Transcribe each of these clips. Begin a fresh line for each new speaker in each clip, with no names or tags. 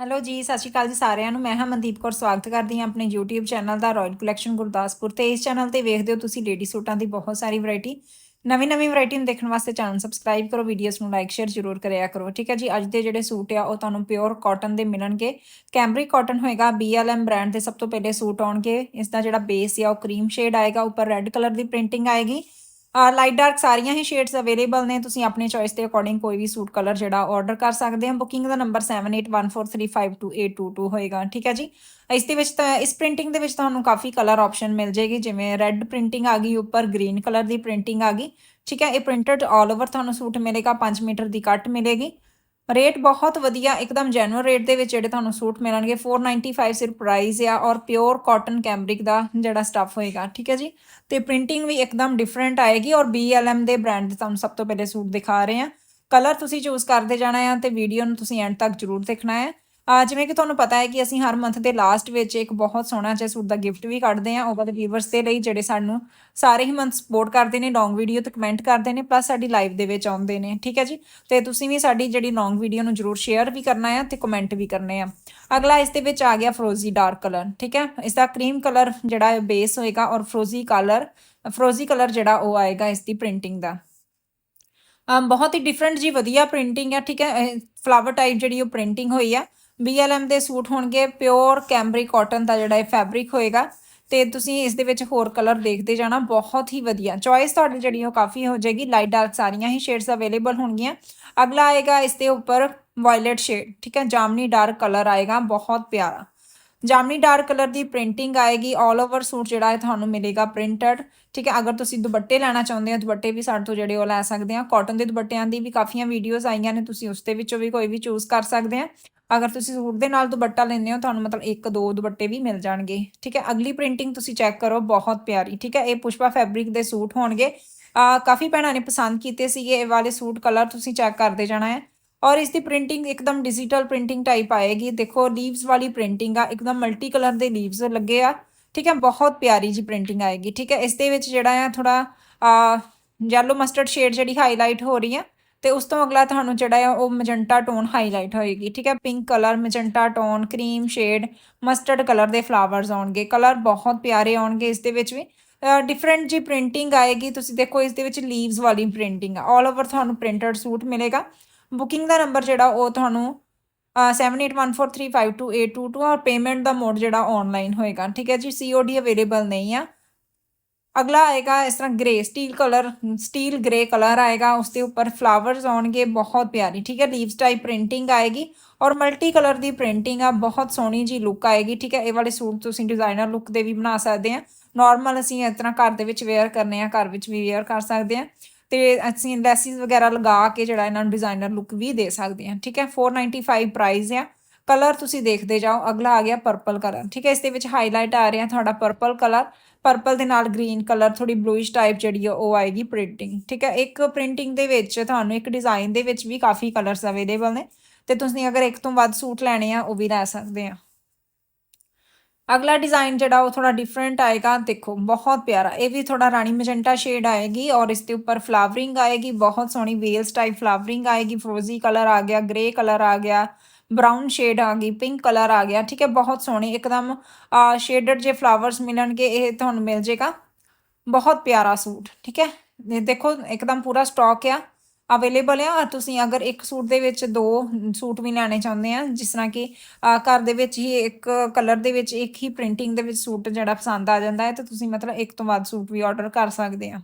Hello ਜੀ, ਸਤਿ ਸ਼੍ਰੀ ਅਕਾਲ ਜੀ ਸਾਰਿਆਂ ਨੂੰ। ਮੈਂ ਹਾਂ ਮਨਦੀਪ ਕੌਰ, ਸਵਾਗਤ ਕਰਦੀ ਹਾਂ ਆਪਣੇ YouTube ਚੈਨਲ ਦਾ ਰਾਇਲ ਕਲੈਕਸ਼ਨ ਗੁਰਦਾਸਪੁਰ ਤੇ। ਇਸ ਚੈਨਲ ਤੇ ਵੇਖਦੇ ਹੋ ਤੁਸੀਂ ਲੇਡੀ ਸੂਟਾਂ ਦੀ ਬਹੁਤ ਸਾਰੀ ਵੈਰਾਈਟੀ ਨਵੀਂ ਨਵੀਂ ਵੈਰਾਈਟੀ ਨੂੰ ਦੇਖਣ ਵਾਸਤੇ ਚੈਨਲ ਸਬਸਕ੍ਰਾਈਬ ਕਰੋ ਵੀਡੀਓਜ਼ ਨੂੰ ਲਾਈਕ ਸ਼ੇਅਰ ਜ਼ਰੂਰ ਕਰਿਆ ਕਰੋ। ਠੀਕ ਹੈ ਜੀ, ਅੱਜ ਦੇ ਜਿਹੜੇ ਸੂਟ ਆ, ਉਹ ਤੁਹਾਨੂੰ ਪਿਓਰ ਕਾਟਨ ਦੇ ਮਿਲਣਗੇ। ਕੈਂਬਰਿਕ ਕਾਟਨ ਹੋਏਗਾ BLM ਬ੍ਰਾਂਡ ਦੇ ਸਭ ਤੋਂ ਪਹਿਲੇ ਸੂਟ ਆਉਣਗੇ। ਇਸ ਦਾ ਜਿਹੜਾ ਬੇਸ ਆ, ਉਹ ਕਰੀਮ ਸ਼ੇਡ ਆਏਗਾ, ਉੱਪਰ ਰੈੱਡ ਕਲਰ ਦੀ ਪ੍ਰਿੰਟਿੰਗ ਆਏਗੀ। ਲਾਈਟ ਡਾਰਕ ਸਾਰੀਆਂ ਹੀ ਸ਼ੇਡਸ ਅਵੇਲੇਬਲ ਨੇ, ਤੁਸੀਂ ਆਪਣੇ ਚੋਇਸ ਦੇ ਅਕੋਰਡਿੰਗ ਕੋਈ ਵੀ ਸੂਟ ਕਲਰ ਜਿਹੜਾ ਆਰਡਰ ਕਰ ਸਕਦੇ ਹੋ। ਬੁਕਿੰਗ ਦਾ ਨੰਬਰ 7814352822 ਹੋਏਗਾ, ਠੀਕ ਹੈ ਜੀ? ਇਸ ਦੇ ਵਿੱਚ ਤਾਂ, ਇਸ ਪ੍ਰਿੰਟਿੰਗ ਦੇ ਵਿੱਚ ਤੁਹਾਨੂੰ ਕਾਫੀ ਕਲਰ ਆਪਸ਼ਨ ਮਿਲ ਜੇਗੀ ਜਿਵੇਂ ਰੈੱਡ ਪ੍ਰਿੰਟਿੰਗ ਆ ਗਈ, ਉੱਪਰ ਗ੍ਰੀਨ ਕਲਰ ਦੀ ਪ੍ਰਿੰਟਿੰਗ ਆ ਗਈ, ਠੀਕ ਹੈ? ਇਹ ਪ੍ਰਿੰਟਡ ਆਲ ਓਵਰ ਤੁਹਾਨੂੰ ਸੂਟ ਮਿਲੇਗਾ 5 ਮੀਟਰ ਦੀ ਕੱਟ ਮਿਲੇਗੀ। ਰੇਟ ਬਹੁਤ ਵਧੀਆ, ਇੱਕਦਮ ਜੈਨੂਅਲ ਰੇਟ ਦੇ ਵਿੱਚ ਜਿਹੜੇ ਤੁਹਾਨੂੰ ਸੂਟ ਮਿਲਣਗੇ। 495 ਸਿਰਫ ਪ੍ਰਾਈਸ ਆ ਔਰ ਪਿਓਰ ਕਾਟਨ ਕੈਂਬਰਿਕ ਦਾ ਜਿਹੜਾ ਸਟੱਫ ਹੋਏਗਾ, ਠੀਕ ਹੈ ਜੀ? ਤੇ ਪ੍ਰਿੰਟਿੰਗ ਵੀ ਇੱਕਦਮ ਡਿਫਰੈਂਟ ਆਏਗੀ ਔਰ BLM ਦੇ ਬ੍ਰਾਂਡ ਦੇ ਤੁਹਾਨੂੰ ਸਭ ਤੋਂ ਪਹਿਲੇ ਸੂਟ ਦਿਖਾ ਰਹੇ ਹਾਂ। ਕਲਰ ਤੁਸੀਂ ਚੂਜ਼ ਕਰਦੇ ਜਾਣਾ ਆ ਤੇ ਵੀਡੀਓ ਨੂੰ ਤੁਸੀਂ ਐਂਡ ਤੱਕ ਜ਼ਰੂਰ ਦੇਖਣਾ ਹੈ। ਜਿਵੇਂ ਕਿ ਤੁਹਾਨੂੰ ਪਤਾ ਹੈ ਕਿ ਅਸੀਂ ਹਰ ਮੰਥ ਦੇ ਲਾਸਟ ਵਿੱਚ ਇੱਕ ਬਹੁਤ ਸੋਹਣਾ ਜਿਹਾ ਸੂਟ ਦਾ ਗਿਫਟ ਵੀ ਕੱਢਦੇ ਹਾਂ ਓਵਰ ਦੇ ਵੀਵਰਸ ਦੇ ਲਈ ਜਿਹੜੇ ਸਾਨੂੰ ਸਾਰੇ ਹੀ ਮੰਥ ਸਪੋਰਟ ਕਰਦੇ ਨੇ ਲੌਂਗ ਵੀਡੀਓ ਤੇ ਕਮੈਂਟ ਕਰਦੇ ਨੇ ਪਲੱਸ ਸਾਡੀ ਲਾਈਵ ਦੇ ਵਿੱਚ ਆਉਂਦੇ ਨੇ, ਠੀਕ ਹੈ ਜੀ? ਤੇ ਤੁਸੀਂ ਵੀ ਸਾਡੀ ਜਿਹੜੀ ਲੌਂਗ ਵੀਡੀਓ ਨੂੰ ਜਰੂਰ ਸ਼ੇਅਰ ਵੀ ਕਰਨਾ ਹੈ ਤੇ ਕਮੈਂਟ ਵੀ ਕਰਨੇ ਆ। ਅਗਲਾ ਇਸ ਦੇ ਵਿੱਚ ਆ ਗਿਆ ਫਰੋਜ਼ੀ ਡਾਰਕ ਕਲਰ ਠੀਕ ਹੈ? ਇਸ ਦਾ ਕਰੀਮ ਕਲਰ ਜਿਹੜਾ ਬੇਸ ਹੋਏਗਾ ਔਰ ਫਰੋਜ਼ੀ ਕਲਰ ਫਰੋਜ਼ੀ ਕਲਰ ਜਿਹੜਾ ਉਹ ਆਏਗਾ ਇਸ ਦੀ ਪ੍ਰਿੰਟਿੰਗ ਦਾ। ਬਹੁਤ ਹੀ ਡਿਫਰੈਂਟ ਜੀ ਵਧੀਆ ਪ੍ਰਿੰਟਿੰਗ ਹੈ ਠੀਕ ਹੈ? ਫਲਾਵਰ ਟਾਈਪ ਜਿਹੜੀ ਉਹ ਪ੍ਰਿੰਟਿੰਗ ਹੋਈ ਆ BLM ਦੇ ਸੂਟ ਹੋਣਗੇ ਪਿਓਰ ਕੈਂਬਰਿਕ ਕਾਟਨ ਦਾ ਜਿਹੜਾ ਇਹ ਫੈਬਰਿਕ ਹੋਏਗਾ ਤੇ ਤੁਸੀਂ ਇਸ ਦੇ ਵਿੱਚ ਹੋਰ ਕਲਰ ਦੇਖਦੇ ਜਾਣਾ, ਬਹੁਤ ਹੀ ਵਧੀਆ। ਚੋਇਸ ਤੁਹਾਡੀ ਜਿਹੜੀ ਉਹ ਕਾਫੀ ਹੋ ਜਾਏਗੀ ਲਾਈਟ ਡਾਰਕ ਸਾਰੀਆਂ ਹੀ ਸ਼ੇਡਸ ਅਵੇਲੇਬਲ ਹੋਣਗੀਆਂ। ਅਗਲਾ ਆਏਗਾ ਇਸ ਦੇ ਉੱਪਰ ਵਾਇਲਟ ਸ਼ੇਡ ਠੀਕ ਹੈ, ਜਾਮਨੀ ਡਾਰਕ ਕਲਰ ਆਏਗਾ, ਬਹੁਤ ਪਿਆਰਾ। ਜਾਮਨੀ ਡਾਰਕ ਕਲਰ ਦੀ ਪ੍ਰਿੰਟਿੰਗ ਆਏਗੀ 올 ਓਵਰ ਸੂਟ ਜਿਹੜਾ ਹੈ ਤੁਹਾਨੂੰ ਮਿਲੇਗਾ ਪ੍ਰਿੰਟਡ ਠੀਕ ਹੈ? ਅਗਰ ਤੁਸੀਂ ਦੁਪੱਟੇ ਲੈਣਾ ਚਾਹੁੰਦੇ ਹੋ, ਦੁਪੱਟੇ ਵੀ ਸਾਡੇ ਤੋਂ ਜਿਹੜੇ ਉਹ ਲੈ ਸਕਦੇ ਆ। ਕਾਟਨ ਦੇ ਦੁਪੱਟਿਆਂ ਦੀ ਵੀ ਕਾਫੀਆਂ ਵੀਡੀਓਜ਼ ਆਈਆਂ ਨੇ, ਤੁਸੀਂ ਉਸ ਦੇ ਵਿੱਚੋਂ ਵੀ ਕੋਈ ਵੀ ਚੂਜ਼ ਕਰ ਸਕਦੇ ਆ। ਅਗਰ ਤੁਸੀਂ ਸੂਟ ਦੇ ਨਾਲ ਦੁਪੱਟਾ ਲੈਂਦੇ ਹੋ, ਤੁਹਾਨੂੰ ਮਤਲਬ ਇੱਕ, ਦੋ ਦੁਪੱਟੇ ਵੀ ਮਿਲ ਜਾਣਗੇ, ਠੀਕ ਹੈ? ਅਗਲੀ ਪ੍ਰਿੰਟਿੰਗ ਤੁਸੀਂ ਚੈੱਕ ਕਰੋ, ਬਹੁਤ ਪਿਆਰੀ, ਠੀਕ ਹੈ? ਇਹ ਪੁਸ਼ਪਾ ਫੈਬਰਿਕ ਦੇ ਸੂਟ ਹੋਣਗੇ। ਕਾਫੀ ਭੈਣਾਂ ਨੇ ਪਸੰਦ ਕੀਤੇ ਸੀਗੇ, ਇਹ ਵਾਲੇ ਸੂਟ ਕਲਰ ਤੁਸੀਂ ਚੈੱਕ ਕਰਦੇ ਜਾਣਾ ਹੈ। ਔਰ ਇਸ ਦੀ ਪ੍ਰਿੰਟਿੰਗ ਇੱਕਦਮ ਡਿਜੀਟਲ ਪ੍ਰਿੰਟਿੰਗ ਟਾਈਪ ਆਏਗੀ। ਦੇਖੋ ਲੀਵਸ ਵਾਲੀ ਪ੍ਰਿੰਟਿੰਗ ਆ, ਇੱਕਦਮ ਮਲਟੀ ਕਲਰ ਦੇ ਲੀਵਸ ਲੱਗੇ ਆ। ਠੀਕ ਹੈ, ਬਹੁਤ ਪਿਆਰੀ ਜੀ ਪ੍ਰਿੰਟਿੰਗ ਆਏਗੀ। ਠੀਕ ਹੈ, ਇਸ ਦੇ ਵਿੱਚ ਜਿਹੜਾ ਆ ਥੋੜਾ ਯੈਲੋ ਮਸਟਰਡ ਸ਼ੇਡ ਜਿਹੜੀ ਹਾਈਲਾਈਟ ਹੋ ਰਹੀ ਆ, ਤੇ ਉਸ ਤੋਂ ਅਗਲਾ ਤੁਹਾਨੂੰ ਜਿਹੜਾ ਆ ਉਹ ਮੈਜੈਂਟਾ ਟੋਨ ਹਾਈਲਾਈਟ ਹੋਏਗੀ। ਠੀਕ ਹੈ pink colour magenta tone cream shade mustard colour ਦੇ ਫਲਾਵਰਸ ਆਉਣਗੇ। ਕਲਰ ਬਹੁਤ ਪਿਆਰੇ ਆਉਣਗੇ ਇਸ ਦੇ ਵਿੱਚ ਵੀ। ਡਿਫਰੈਂਟ ਜੀ ਪ੍ਰਿੰਟਿੰਗ ਆਏਗੀ। ਤੁਸੀਂ ਦੇਖੋ, ਇਸ ਦੇ ਵਿੱਚ ਲੀਵਸ ਵਾਲੀ ਪ੍ਰਿੰਟਿੰਗ ਆ। ਆਲ ਓਵਰ ਤੁਹਾਨੂੰ ਪ੍ਰਿੰਟਡ ਸੂਟ ਮਿਲੇਗਾ। ਬੁਕਿੰਗ ਦਾ ਨੰਬਰ ਜਿਹੜਾ ਉਹ ਤੁਹਾਨੂੰ 7814352822 ਔਰ ਪੇਮੈਂਟ ਦਾ ਮੋਡ ਜਿਹੜਾ ਆਨਲਾਈਨ ਹੋਏਗਾ। ਠੀਕ ਹੈ ਜੀ ਸੀਓਡੀ ਅਵੇਲੇਬਲ ਨਹੀਂ ਆ। ਅਗਲਾ ਆਏਗਾ ਇਸ ਤਰ੍ਹਾਂ grey steel colour steel grey colour ਆਏਗਾ ਉਸ ਦੇ ਉੱਪਰ ਫਲਾਵਰਸ ਆਉਣਗੇ, ਬਹੁਤ ਪਿਆਰੀ। ਠੀਕ ਹੈ ਲੀਵਸ ਟਾਈਪ ਪ੍ਰਿੰਟਿੰਗ ਆਏਗੀ, ਔਰ ਮਲਟੀ ਕਲਰ ਦੀ ਪ੍ਰਿੰਟਿੰਗ ਆ, ਬਹੁਤ ਸੋਹਣੀ ਜੀ ਲੁੱਕ ਆਏਗੀ। ਠੀਕ ਹੈ, ਇਹ ਵਾਲੇ ਸੂਟ ਤੁਸੀਂ ਡਿਜ਼ਾਈਨਰ ਲੁੱਕ ਦੇ ਵੀ ਬਣਾ ਸਕਦੇ ਆ। ਨਾਰਮਲ ਅਸੀਂ ਇਸ ਤਰ੍ਹਾਂ ਘਰ ਦੇ ਵਿੱਚ ਵੇਅਰ ਕਰਨੇ ਆ, ਘਰ ਵਿੱਚ ਵੀ ਵੇਅਰ ਕਰ ਸਕਦੇ ਆ। ਤੇ ਅਸੀਂ ਲੈਸਿਸ ਵਗੈਰਾ ਲਗਾ ਕੇ ਜਿਹੜਾ ਇਹਨਾਂ ਨੂੰ ਡਿਜ਼ਾਈਨਰ ਲੁੱਕ ਵੀ ਦੇ ਸਕਦੇ ਹਾਂ, ਠੀਕ ਹੈ? 495 ਪ੍ਰਾਈਸ ਆ। ਕਲਰ ਤੁਸੀਂ ਦੇਖਦੇ ਜਾਓ, ਅਗਲਾ ਆ ਗਿਆ ਪਰਪਲ ਕਲਰ ਠੀਕ ਹੈ? ਇਸ ਦੇ ਵਿੱਚ ਹਾਈਲਾਈਟ ਆ ਰਿਹਾ ਤੁਹਾਡਾ ਪਰਪਲ ਕਲਰ ਪਰਪਲ ਦੇ ਨਾਲ ਗ੍ਰੀਨ ਕਲਰ ਥੋੜੀ ਬਲੂਇਸ਼ ਟਾਈਪ ਜਿਹੜੀ ਉਹ ਆਏਗੀ ਪ੍ਰਿੰਟਿੰਗ ਠੀਕ ਹੈ? ਇੱਕ ਪ੍ਰਿੰਟਿੰਗ ਦੇ ਵਿੱਚ ਤੁਹਾਨੂੰ ਇੱਕ ਡਿਜ਼ਾਈਨ ਦੇ ਵਿੱਚ ਵੀ ਕਾਫੀ ਕਲਰਸ ਅਵੇਲੇਬਲ ਨੇ ਤੇ ਤੁਸੀਂ ਅਗਰ ਇੱਕ ਤੋਂ ਵੱਧ ਸੂਟ ਲੈਣੇ ਆ, ਉਹ ਵੀ ਲੈ ਸਕਦੇ ਆ। ਅਗਲਾ ਡਿਜ਼ਾਈਨ ਜਿਹੜਾ ਉਹ ਥੋੜਾ ਡਿਫਰੈਂਟ ਆਏਗਾ, ਦੇਖੋ, ਬਹੁਤ ਪਿਆਰਾ। ਇਹ ਵੀ ਥੋੜਾ ਰਾਣੀ ਮੈਜੈਂਟਾ ਸ਼ੇਡ ਆਏਗੀ ਔਰ ਇਸ ਦੇ ਉੱਪਰ ਫਲਾਵਰਿੰਗ ਆਏਗੀ, ਬਹੁਤ ਸੋਹਣੀ ਵੇਲਸ ਟਾਈਪ ਫਲਾਵਰਿੰਗ ਆਏਗੀ ਫਰੋਜ਼ੀ ਕਲਰ ਆ ਗਿਆ ਗ੍ਰੇ ਕਲਰ ਆ ਗਿਆ ਬ੍ਰਾਊਨ ਸ਼ੇਡ ਆ ਗਈ ਪਿੰਕ ਕਲਰ ਆ ਗਿਆ, ਠੀਕ ਹੈ, ਬਹੁਤ ਸੋਹਣੀ, ਇੱਕਦਮ ਸ਼ੇਡਡ ਜੇ ਫਲਾਵਰਸ ਮਿਲਣਗੇ, ਇਹ ਤੁਹਾਨੂੰ ਮਿਲ ਜੇਗਾ। ਬਹੁਤ ਪਿਆਰਾ ਸੂਟ, ਠੀਕ ਹੈ। ਦੇਖੋ, ਇੱਕਦਮ ਪੂਰਾ ਸਟਾਕ ਆ। ਅਵੇਲੇਬਲ ਆ। ਤੁਸੀਂ ਅਗਰ ਇੱਕ ਸੂਟ ਦੇ ਵਿੱਚ ਦੋ ਸੂਟ ਵੀ ਲੈਣੇ ਚਾਹੁੰਦੇ ਆ, ਜਿਸ ਤਰ੍ਹਾਂ ਕਿ ਘਰ ਦੇ ਵਿੱਚ ਹੀ ਇੱਕ ਕਲਰ ਦੇ ਵਿੱਚ ਇੱਕ ਹੀ ਪ੍ਰਿੰਟਿੰਗ ਦੇ ਵਿੱਚ ਸੂਟ ਜਿਹੜਾ ਪਸੰਦ ਆ ਜਾਂਦਾ ਹੈ, ਤਾਂ ਤੁਸੀਂ ਮਤਲਬ ਇੱਕ ਤੋਂ ਵੱਧ ਸੂਟ ਵੀ ਆਰਡਰ ਕਰ ਸਕਦੇ ਆ।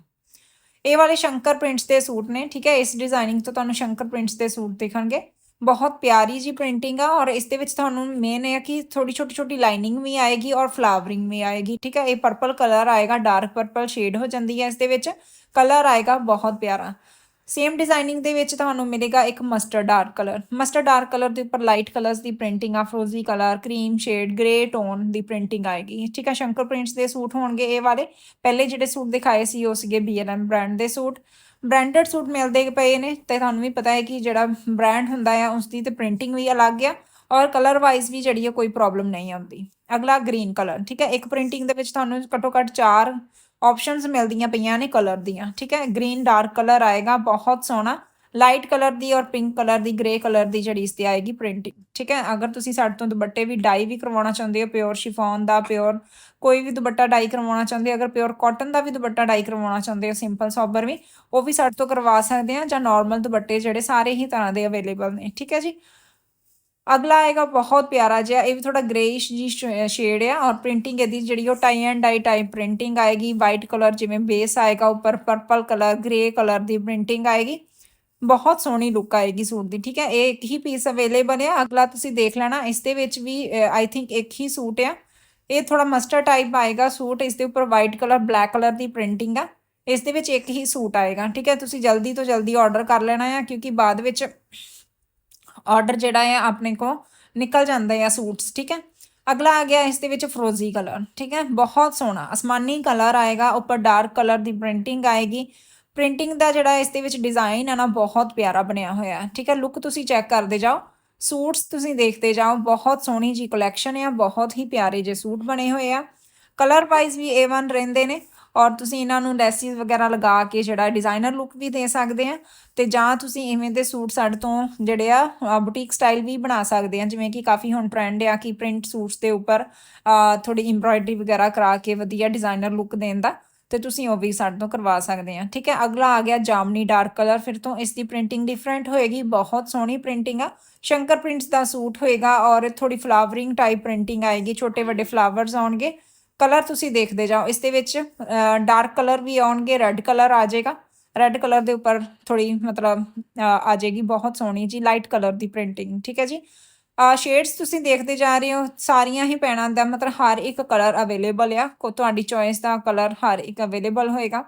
ਇਹ ਵਾਲੇ ਸ਼ੰਕਰ ਪ੍ਰਿੰਟਸ ਦੇ ਸੂਟ ਨੇ, ਠੀਕ ਹੈ? ਇਸ ਡਿਜ਼ਾਈਨਿੰਗ ਤੋਂ ਤੁਹਾਨੂੰ ਸ਼ੰਕਰ ਪ੍ਰਿੰਟਸ ਦੇ ਸੂਟ ਦੇਖਣਗੇ। ਬਹੁਤ ਪਿਆਰੀ ਜੀ ਪ੍ਰਿੰਟਿੰਗ ਆ ਔਰ ਇਸ ਦੇ ਵਿੱਚ ਤੁਹਾਨੂੰ ਮੇਨ ਹੈ ਕਿ ਥੋੜੀ ਛੋਟੀ ਛੋਟੀ ਲਾਈਨਿੰਗ ਵੀ ਆਏਗੀ ਔਰ ਫਲਾਵਰਿੰਗ ਵੀ ਆਏਗੀ, ਠੀਕ ਹੈ? ਇਹ ਪਰਪਲ ਕਲਰ ਆਏਗਾ ਡਾਰਕ ਪਰਪਲ ਸ਼ੇਡ ਹੋ ਜਾਂਦੀ ਹੈ ਇਸ ਦੇ ਵਿੱਚ। ਕਲਰ ਆਏਗਾ ਬਹੁਤ ਪਿਆਰਾ। ਸੇਮ ਡਿਜ਼ਾਈਨਿੰਗ ਦੇ ਵਿੱਚ ਤੁਹਾਨੂੰ ਮਿਲੇਗਾ ਇੱਕ mustard dark colour mustard dark colour ਦੇ ਉੱਪਰ ਲਾਈਟ ਕਲਰਸ ਦੀ ਪ੍ਰਿੰਟਿੰਗ ਆ ਫਰੋਜ਼ੀ colour cream shade grey tone ਦੀ ਪ੍ਰਿੰਟਿੰਗ ਆਏਗੀ। ਠੀਕ ਆ, ਸ਼ੰਕਰ ਪ੍ਰਿੰਟਸ ਦੇ ਸੂਟ ਹੋਣਗੇ ਇਹ ਵਾਲੇ। ਪਹਿਲੇ ਜਿਹੜੇ ਸੂਟ ਦਿਖਾਏ ਸੀ ਉਹ ਸੀਗੇ BLM ਬ੍ਰਾਂਡ ਦੇ ਸੂਟ। ਬ੍ਰਾਂਡਡ ਸੂਟ ਮਿਲਦੇ ਪਏ ਨੇ ਤੇ ਤੁਹਾਨੂੰ ਵੀ ਪਤਾ ਹੈ ਕਿ ਜਿਹੜਾ ਬ੍ਰਾਂਡ ਹੁੰਦਾ ਆ ਉਸ ਦੀ ਤੇ ਪ੍ਰਿੰਟਿੰਗ ਵੀ ਅਲੱਗ ਆ ਔਰ ਕਲਰ ਵਾਈਜ਼ ਵੀ ਜਿਹੜੀ ਹੈ ਕੋਈ ਪ੍ਰੋਬਲਮ ਨਹੀਂ ਆਉਂਦੀ। ਅਗਲਾ ਗ੍ਰੀਨ ਕਲਰ ਠੀਕ ਹੈ ਇੱਕ ਪ੍ਰਿੰਟਿੰਗ ਦੇ ਵਿੱਚ ਤੁਹਾਨੂੰ ਘੱਟੋ ਘੱਟ ਚਾਰ ਆਪਸ਼ਨਸ ਮਿਲਦੀਆਂ ਪਈਆਂ ਨੇ ਕਲਰ ਦੀਆਂ, ਠੀਕ ਹੈ? ਗ੍ਰੀਨ ਡਾਰਕ ਕਲਰ ਆਏਗਾ, ਬਹੁਤ ਸੋਹਣਾ। ਲਾਈਟ ਕਲਰ ਦੀ ਔਰ ਪਿੰਕ ਕਲਰ ਦੀ ਗ੍ਰੇ ਕਲਰ ਦੀ ਜਿਹੜੀ ਇਸ ਤੇ ਆਏਗੀ ਪ੍ਰਿੰਟਿੰਗ ਠੀਕ ਹੈ? ਅਗਰ ਤੁਸੀਂ ਸਾਡੇ ਤੋਂ ਦੁਪੱਟੇ ਵੀ ਡਾਈ ਵੀ ਕਰਵਾਉਣਾ ਚਾਹੁੰਦੇ ਹੋ ਪਿਓਰ ਸ਼ਿਫੋਨ ਦਾ ਪਿਓਰ ਕੋਈ ਵੀ ਦੁਪੱਟਾ ਡਾਈ ਕਰਵਾਉਣਾ ਚਾਹੁੰਦੇ ਹੋ, ਅਗਰ ਪਿਓਰ ਕਾਟਨ ਦਾ ਵੀ ਦੁਪੱਟਾ ਡਾਈ ਕਰਵਾਉਣਾ ਚਾਹੁੰਦੇ ਹੋ ਸਿੰਪਲ ਸੋਬਰ ਵੀ, ਉਹ ਵੀ ਸਾਡੇ ਤੋਂ ਕਰਵਾ ਸਕਦੇ ਆ ਜਾਂ ਨਾਰਮਲ ਦੁਪੱਟੇ ਜਿਹੜੇ ਸਾਰੇ ਹੀ ਤਰ੍ਹਾਂ ਦੇ ਅਵੇਲੇਬਲ ਨੇ, ਠੀਕ ਹੈ ਜੀ? ਅਗਲਾ ਆਏਗਾ ਬਹੁਤ ਪਿਆਰਾ ਜਿਹਾ, ਇਹ ਵੀ ਥੋੜਾ ਗ੍ਰੇਇਸ਼ ਜੀ ਸ਼ੇਡ ਆ ਔਰ ਪ੍ਰਿੰਟਿੰਗ ਇਹਦੀ ਜਿਹੜੀ ਉਹ tie and dye type printing ਆਏਗੀ ਵਾਈਟ ਕਲਰ ਜਿਵੇਂ ਬੇਸ ਆਏਗਾ ਉੱਪਰ ਪਰਪਲ ਕਲਰ ਗ੍ਰੇ ਕਲਰ ਦੀ ਪ੍ਰਿੰਟਿੰਗ ਆਏਗੀ। ਬਹੁਤ ਸੋਹਣੀ ਲੁੱਕ ਆਏਗੀ ਸੂਟ ਦੀ, ਠੀਕ ਹੈ, ਇਹ ਇੱਕ ਹੀ ਪੀਸ ਅਵੇਲੇਬਲ ਆ, ਅਗਲਾ ਤੁਸੀਂ ਦੇਖ ਲੈਣਾ, ਇਸ ਦੇ ਵਿੱਚ ਵੀ ਆਈ ਥਿੰਕ ਇੱਕ ਹੀ ਸੂਟ ਆ। ਇਹ ਥੋੜਾ ਮਸਟਰਡ ਟਾਈਪ ਆਏਗਾ ਸੂਟ, ਇਸ ਦੇ ਉੱਪਰ ਵਾਈਟ ਕਲਰ ਬਲੈਕ ਕਲਰ ਦੀ ਪ੍ਰਿੰਟਿੰਗ ਆ। ਇਸ ਦੇ ਵਿੱਚ ਇੱਕ ਹੀ ਸੂਟ ਆਏਗਾ, ਠੀਕ ਹੈ, ਤੁਸੀਂ ਜਲਦੀ ਤੋਂ ਜਲਦੀ ਆਰਡਰ ਕਰ ਲੈਣਾ ਆ, ਕਿਉਂਕਿ ਬਾਅਦ ਵਿੱਚ ਆਰਡਰ ਜਿਹੜਾ ਹੈ ਆਪਣੇ ਕੋ ਨਿਕਲ ਜਾਂਦਾ ਹੈ ਸੂਟਸ, ਠੀਕ ਹੈ? ਅਗਲਾ ਆ ਗਿਆ ਇਸ ਦੇ ਵਿੱਚ ਫਰੋਜ਼ੀ ਕਲਰ ਠੀਕ ਹੈ? ਬਹੁਤ ਸੋਹਣਾ, ਅਸਮਾਨੀ ਕਲਰ ਆਏਗਾ, ਉੱਪਰ ਡਾਰਕ ਕਲਰ ਦੀ ਪ੍ਰਿੰਟਿੰਗ ਆਏਗੀ। ਪ੍ਰਿੰਟਿੰਗ ਦਾ ਜਿਹੜਾ ਇਸ ਦੇ ਵਿੱਚ ਡਿਜ਼ਾਈਨ ਹੈ ਨਾ, ਬਹੁਤ ਪਿਆਰਾ ਬਣਿਆ ਹੋਇਆ ਹੈ ਠੀਕ ਹੈ? ਲੁੱਕ ਤੁਸੀਂ ਚੈੱਕ ਕਰਦੇ ਜਾਓ। ਸੂਟਸ ਤੁਸੀਂ ਦੇਖਦੇ ਜਾਓ, ਬਹੁਤ ਸੋਹਣੀ ਜੀ ਕਲੈਕਸ਼ਨ ਹੈ ਬਹੁਤ ਹੀ ਪਿਆਰੇ ਜੇ ਸੂਟ ਬਣੇ ਹੋਏ ਆ। ਕਲਰ ਵਾਈਜ਼ ਵੀ A1 ਰਹਿੰਦੇ ਨੇ। ਔਰ ਤੁਸੀਂ ਇਹਨਾਂ ਨੂੰ ਲੈਸਿਸ ਵਗੈਰਾ ਲਗਾ ਕੇ ਜਿਹੜਾ ਡਿਜ਼ਾਈਨਰ ਲੁੱਕ ਵੀ ਦੇ ਸਕਦੇ ਆ ਤੇ ਜਾਂ ਤੁਸੀਂ ਇਵੇਂ ਦੇ ਸੂਟ ਸਾਡੇ ਤੋਂ ਜਿਹੜੇ ਆ ਬੁਟੀਕ ਸਟਾਈਲ ਵੀ ਬਣਾ ਸਕਦੇ ਆ ਜਿਵੇਂ ਕਿ ਕਾਫੀ ਹੁਣ ਟ੍ਰੈਂਡ ਆ ਕਿ ਪ੍ਰਿੰਟ ਸੂਟਸ ਦੇ ਉੱਪਰ ਅਹ, ਥੋੜੀ ਐਮਬ੍ਰਾਇਡਰੀ ਵਗੈਰਾ ਕਰਾ ਕੇ ਵਧੀਆ ਡਿਜ਼ਾਈਨਰ ਲੁੱਕ ਦੇਣ ਦਾ ਤੇ ਤੁਸੀਂ ਉਹ ਵੀ ਸਾਡੇ ਤੋਂ ਕਰਵਾ ਸਕਦੇ ਆ ਠੀਕ ਹੈ? ਅਗਲਾ ਆ ਗਿਆ ਜਾਮਨੀ ਡਾਰਕ ਕਲਰ ਫਿਰ ਤੋਂ ਇਸ ਦੀ ਪ੍ਰਿੰਟਿੰਗ ਡਿਫਰੈਂਟ ਹੋਏਗੀ ਬਹੁਤ ਸੋਹਣੀ ਪ੍ਰਿੰਟਿੰਗ ਆ ਸ਼ੰਕਰ ਪ੍ਰਿੰਟਸ ਦਾ ਸੂਟ ਹੋਏਗਾ ਔਰ ਥੋੜੀ ਫਲਾਵਰਿੰਗ ਟਾਈਪ ਪ੍ਰਿੰਟਿੰਗ ਆਏਗੀ ਛੋਟੇ ਵੱਡੇ ਫਲਾਵਰਸ ਆਉਣਗੇ ਕਲਰ ਤੁਸੀਂ ਦੇਖਦੇ ਜਾਓ। ਇਸ ਦੇ ਵਿੱਚ ਡਾਰਕ ਕਲਰ ਵੀ ਆਉਣਗੇ ਰੈੱਡ ਕਲਰ ਆ ਜਾਏਗਾ। ਰੈੱਡ ਕਲਰ ਦੇ ਉੱਪਰ ਥੋੜੀ ਮਤਲਬ ਆ ਜਾਏਗੀ, ਬਹੁਤ ਸੋਹਣੀ ਜੀ ਲਾਈਟ ਕਲਰ ਦੀ ਪ੍ਰਿੰਟਿੰਗ ਠੀਕ ਹੈ ਜੀ? ਸ਼ੇਡਸ ਤੁਸੀਂ ਦੇਖਦੇ ਜਾ ਰਹੇ ਹੋ, ਸਾਰੀਆਂ ਹੀ ਪੈਣਾ ਦਾ ਮਤਲਬ ਹਰ ਇੱਕ ਕਲਰ ਅਵੇਲੇਬਲ ਆ। ਕੋ, ਤੁਹਾਡੀ ਚੋਇਸ ਦਾ ਕਲਰ ਹਰ ਇੱਕ ਅਵੇਲੇਬਲ ਹੋਏਗਾ।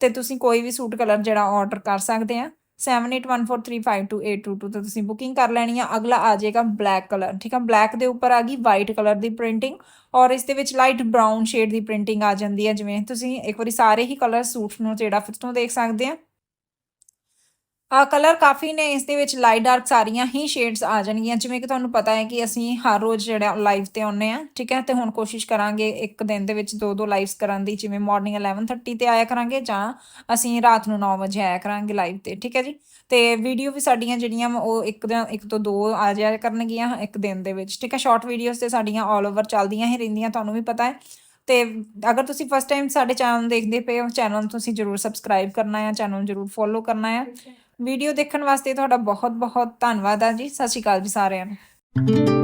ਤੇ ਤੁਸੀਂ ਕੋਈ ਵੀ ਸੂਟ ਕਲਰ ਜਿਹੜਾ ਆਰਡਰ ਕਰ ਸਕਦੇ ਆ। 7814352822 ਤੇ ਤੁਸੀਂ ਬੁਕਿੰਗ ਕਰ ਲੈਣੀ ਆ। ਅਗਲਾ ਆ ਜਾਏਗਾ ਬਲੈਕ ਕਲਰ ਠੀਕ ਆ? ਬਲੈਕ ਦੇ ਉੱਪਰ ਆ ਗਈ ਵਾਈਟ ਕਲਰ ਦੀ ਪ੍ਰਿੰਟਿੰਗ ਔਰ ਇਸ ਦੇ ਵਿੱਚ ਲਾਈਟ ਬ੍ਰਾਊਨ ਸ਼ੇਡ ਦੀ ਪ੍ਰਿੰਟਿੰਗ ਆ ਜਾਂਦੀ ਹੈ ਜਿਵੇਂ ਤੁਸੀਂ ਇੱਕ ਵਾਰੀ ਸਾਰੇ ਹੀ ਕਲਰ ਸੂਟ ਨੂੰ ਜਿਹੜਾ ਫਿਰ ਤੋਂ ਦੇਖ ਸਕਦੇ ਆ। ਆ ਕਲਰ ਕਾਫੀ ਨੇ, ਇਸ ਦੇ ਵਿੱਚ ਲਾਈਟ ਡਾਰਕ ਸਾਰੀਆਂ ਹੀ ਸ਼ੇਡਸ ਆ ਜਾਣਗੀਆਂ। ਜਿਵੇਂ ਕਿ ਤੁਹਾਨੂੰ ਪਤਾ ਹੈ ਕਿ ਅਸੀਂ ਹਰ ਰੋਜ਼ ਜਿਹੜਾ ਲਾਈਵ ਤੇ ਆਉਨੇ ਆ ਠੀਕ ਹੈ? ਤੇ ਹੁਣ ਕੋਸ਼ਿਸ਼ ਕਰਾਂਗੇ ਇੱਕ ਦਿਨ ਦੇ ਵਿੱਚ ਦੋ ਦੋ ਲਾਈਵਸ ਕਰਨ ਦੀ, ਜਿਵੇਂ ਮਾਰਨਿੰਗ 11:30 ਤੇ ਆਇਆ ਕਰਾਂਗੇ, ਜਾਂ ਅਸੀਂ ਰਾਤ ਨੂੰ 9 ਵਜੇ ਆਇਆ ਕਰਾਂਗੇ ਲਾਈਵ ਤੇ, ਠੀਕ ਹੈ ਜੀ? ਤੇ ਵੀਡੀਓ ਵੀ ਸਾਡੀਆਂ ਜਿਹੜੀਆਂ ਵਾ, ਉਹ ਇੱਕ ਜਾਂ ਇੱਕ ਤੋਂ ਦੋ ਆ ਜਾਇਆ ਕਰਨਗੀਆਂ ਇੱਕ ਦਿਨ ਦੇ ਵਿੱਚ, ਠੀਕ ਹੈ? ਸ਼ਾਰਟ ਵੀਡੀਓਜ਼ ਤੇ ਸਾਡੀਆਂ ਆਲ ਓਵਰ ਚੱਲਦੀਆਂ ਹੀ ਰਹਿੰਦੀਆਂ, ਤੁਹਾਨੂੰ ਵੀ ਪਤਾ ਹੈ। ਤੇ ਅਗਰ ਤੁਸੀਂ ਫਸਟ ਟਾਈਮ ਸਾਡੇ ਚੈਨਲ ਦੇਖਦੇ ਪਏ ਹੋ ਚੈਨਲ ਨੂੰ ਤੁਸੀਂ ਜਰੂਰ ਸਬਸਕ੍ਰਾਈਬ ਕਰਨਾ ਹੈ ਚੈਨਲ ਨੂੰ ਜਰੂਰ ਫੋਲੋ ਕਰਨਾ ਹੈ। ਵੀਡੀਓ ਦੇਖਣ ਵਾਸਤੇ ਤੁਹਾਡਾ ਬਹੁਤ ਬਹੁਤ ਧੰਨਵਾਦ ਆ ਜੀ। ਸਤਿ ਸ਼੍ਰੀ ਅਕਾਲ ਜੀ ਸਾਰਿਆਂ ਨੂੰ।